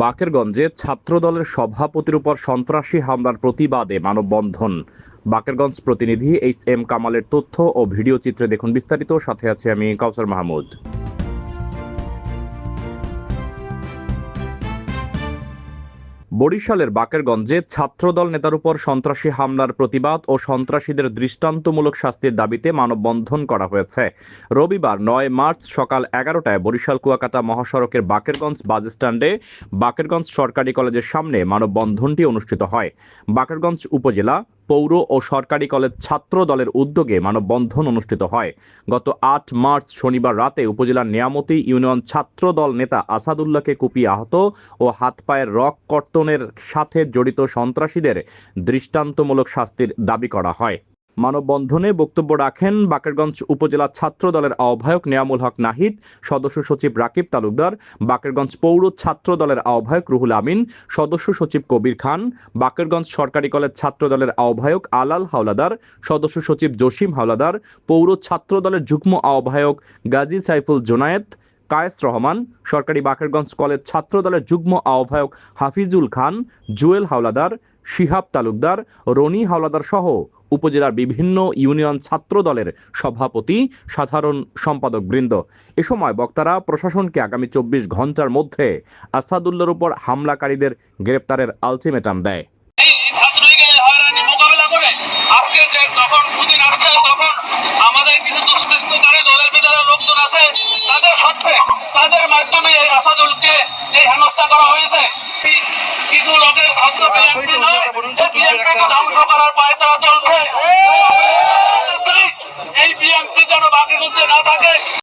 বাকেরগঞ্জে ছাত্রদলের সভাপতির উপর সন্ত্রাসী হামলার প্রতিবাদে মানববন্ধন। বাকেরগঞ্জ প্রতিনিধি এইচ এম কামালের তথ্য ও ভিডিও চিত্রে দেখুন বিস্তারিত। সাথে আছি আমি কাউসার মাহমুদ। বরিশালের বাকেরগঞ্জে ছাত্রদল নেতার উপর সন্ত্রাসী হামলার প্রতিবাদ ও সন্ত্রাসীদের দৃষ্টান্তমূলক শাস্তির দাবিতে মানববন্ধন করা হয়েছে। রবিবার নয় মার্চ সকাল এগারোটায় বরিশাল কুয়াকাতা মহাসড়কের বাকেরগঞ্জ বাস স্ট্যান্ডে বাকেরগঞ্জ সরকারি কলেজের সামনে মানববন্ধনটি অনুষ্ঠিত হয়। বাকেরগঞ্জ উপজেলা পৌর ও সরকারি কলেজ ছাত্র দলের উদ্যোগে মানববন্ধন অনুষ্ঠিত হয়। গত আট মার্চ শনিবার রাতে উপজেলার নিয়ামতি ইউনিয়ন ছাত্র দল নেতা আসাদুল্লাহকে কুপিয়ে আহত ও হাত পায়ের রক কর্তনের সাথে জড়িত সন্ত্রাসীদের দৃষ্টান্তমূলক শাস্তির দাবি করা হয়। মানববন্ধনে বক্তব্য রাখেন বাকেরগঞ্জ উপজেলা ছাত্র দলের আহ্বায়ক নিয়ামুল হক নাহিদ, সদস্য সচিব রাকিব তালুকদার, বাকেরগঞ্জ পৌর ছাত্র দলের আহ্বায়ক রুহুল আমিন, সদস্য সচিব কবির খান, বাকেরগঞ্জ সরকারি কলেজ ছাত্র দলের আহ্বায়ক আলাল হাওলাদার, সদস্য সচিব জসিম হাওলাদার, পৌর ছাত্র দলের যুগ্ম আহ্বায়ক গাজী সাইফুল জোনায়েত, কায়েস রহমান, সরকারি বাকেরগঞ্জ কলেজ ছাত্র দলের যুগ্ম আহ্বায়ক হাফিজুল খান, জুয়েল হাওলাদার শিহাব তালুকদার, রনি হাওলাদার সহ উপজেলার বিভিন্ন ইউনিয়ন ছাত্র দলের সভাপতি, সাধারণ সম্পাদক বৃন্দ এ সময় বক্তারা প্রশাসনকে আগামী চব্বিশ ঘণ্টার মধ্যে আসাদুল্লার উপর হামলাকারীদের গ্রেপ্তারের আলটিমেটাম দেয়। তাদের মাধ্যমে এই আসাদুলকে এই হেনস্থা করা হয়েছে। কিছু লোকের ছাত্র বিএনপি নয়। বিএনপিকে ধ্বংস করার পায়তারা চলছে